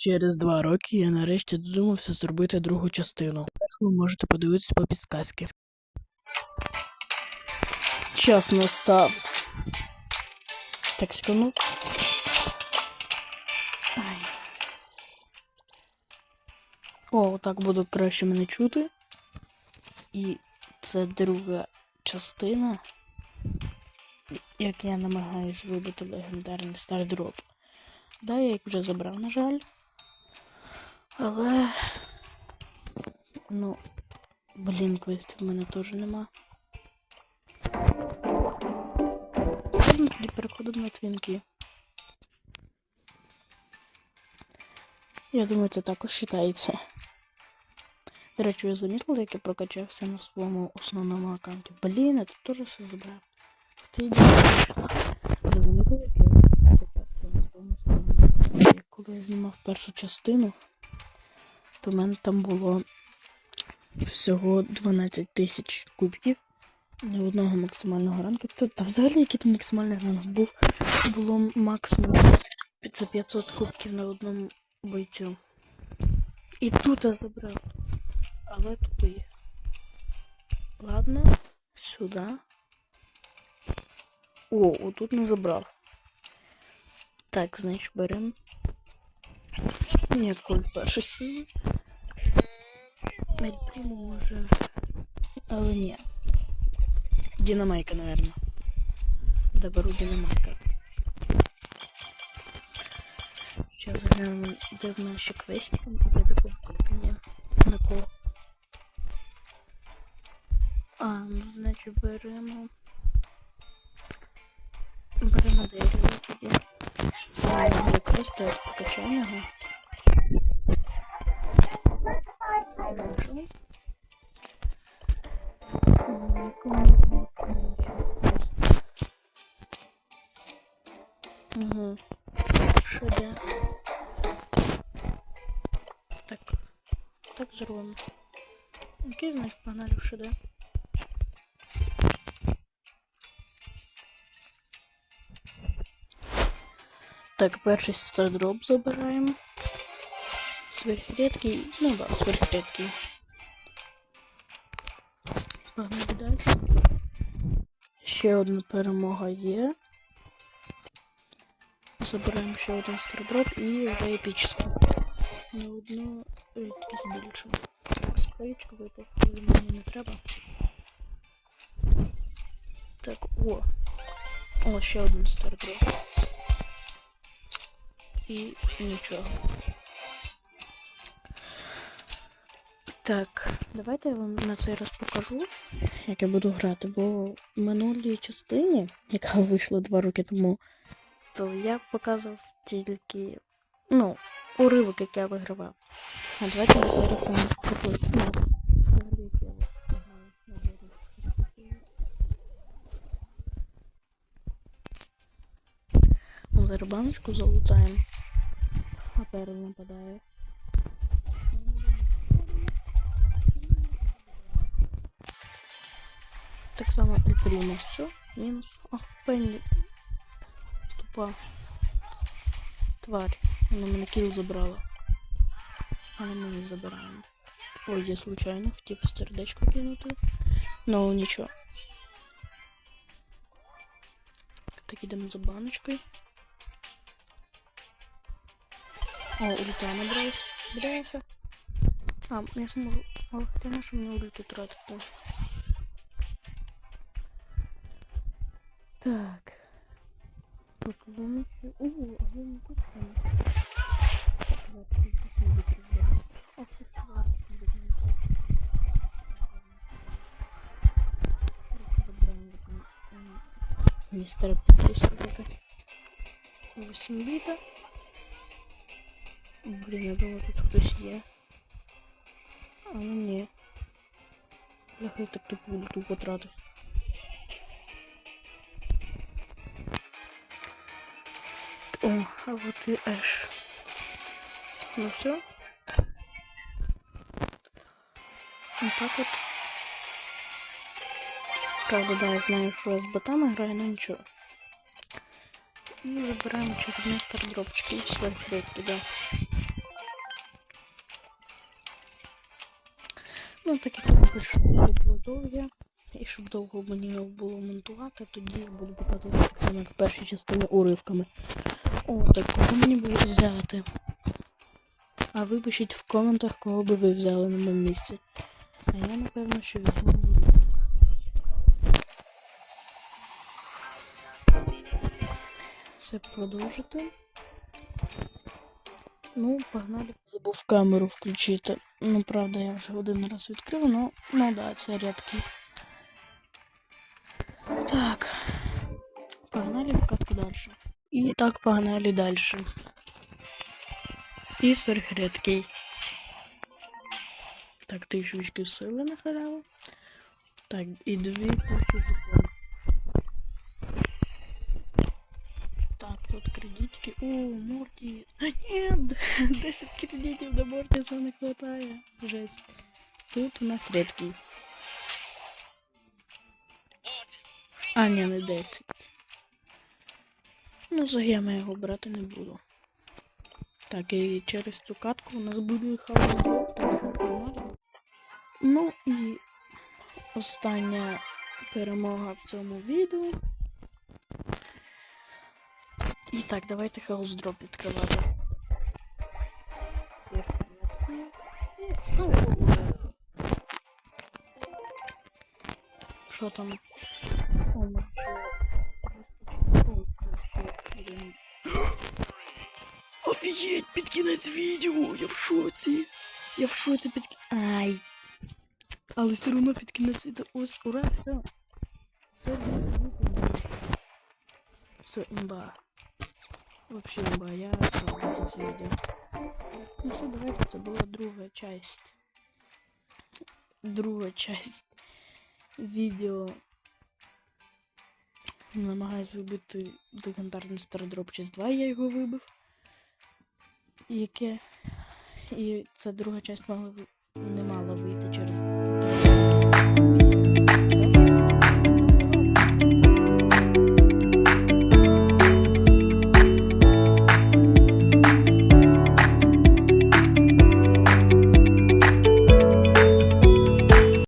Через два роки я нарешті додумався зробити другу частину. Ви можете подивитися по підсказці. Час настав. Так, секунду. О, так буде краще мене чути. І це друга частина, як я намагаюсь вибити легендарний стардроп. Да, я їх вже забрав, на жаль. Але. Ну. Блін, квестів в мене теж нема. Переходимо на твінки. Я думаю, це також вважається. До речі, ви замітили, як я прокачався на своєму основному аккаунті? Блін, я тут теж все забрав. Ти ідеально. Ви замітили, як я прокачався на своєму основному аккаунті? Коли я знімав першу частину, то в мене там було всього 12 тисяч кубків. Ні одного максимального ранку. Та, та взагалі який там максимальний ранг був. Було максимум це 500 кубків на одному бойцю. І тут я забрав. Але тупий. Ладно, сюди. О, отут не забрав. Так, значить, беремо. Ніякої першої сили. Мельпріму може. Але ні. Динамайка, наверное. Да, беру динамайка. Сейчас заглянем, де в нас ще квестик. Я такой, ні, на кого. А, ну, значить, беремо. Беремо дерево тоді. Теж покачаємо його. Угу. Що де? Так. Так зробимо. Окей, значить, погнали в ШД. Так, перший стардроп забираємо. Сверхредкий. Ну да, сверхредкий. Погнали далі. Ще одна перемога є. Забираємо ще один стардроп і вже епічний. На одну. Так, спеєчка випав, коли мені не треба. Так, о. О, ще один стардроп. І нічого. Так, давайте я вам на цей раз покажу, як я буду грати, бо в минулій частині, яка вийшла два роки тому, то я показував тільки, ну, уривок, як я вигравав. А давайте я зараз покажу. Ну, зараз залутаємо. А перед нападає. Так само і прямо. Все, мінус. О, Пенні. Тупа. Тварь. Вона мене кіл забрала. Але ми не забираємо. Ой, я случайно хотів сердечко кинути. Ну, нічого. Так, ідемо за баночкою. О, ульта набралась. Бляха. А, я зможу. А, хотя на що мені ульту тратити? Так. Поклонники. О, а ви не тут там? Так, давайте підписуємо відповідально. Ох, тут тварь, бідненька. Трохи забираємо там, ем, Містера підписувати. 8 біта. Блін, я думаю, тут хтось є. Але ні. Бляха, я так тупо ульту потратив. О, а вот и Эш. Ну все. Вот так вот. Правда, да, я знаю, что я с ботами играю, но ничего. И забираем черные стардропчики и своих рейд туда. Ну, так як я хочу, щоб воно було довге. І щоб довго мені його було монтувати, тоді я буду показувати, як в першій частині уривками. О, так кого мені буде взяти? А ви пишіть в коментах, кого би ви взяли на моєму місці. А я напевно, що візьму. Все продовжити. Ну, погнали. Забув камеру включити. Ну, правда, я вже один раз відкрив, ну, ну да, це рядкий. Так. Погнали в катку дальше. І так погнали дальше. І сверхрядкий. Так, штучки сили на халяву. Так, і дві штуки. Так, тут кредитки. О, Морті. А, нет, 10 кредитів до Мортиса не хватає. Жесть. Тут у нас редкий. А, ні, не 10. Ну, за я його брати не буду. Так, і через цю катку у нас буде хаос. Ну і остання перемога в цьому відео. І так, давайте хаос дроп відкривати. Що там? Офігеть, під кінець відео! Я в шоці! Я в шоці під кі- Ай! Але все одно під кінець відео. Ось, ура, все. Все, все, імба. Вообще імба, я рада за це відео. Ну все, давайте, це була друга часть. Друга часть відео. Намагаюсь вибити легендарний Стародроп через 2, я його вибив. Яке. І це друга часть мала не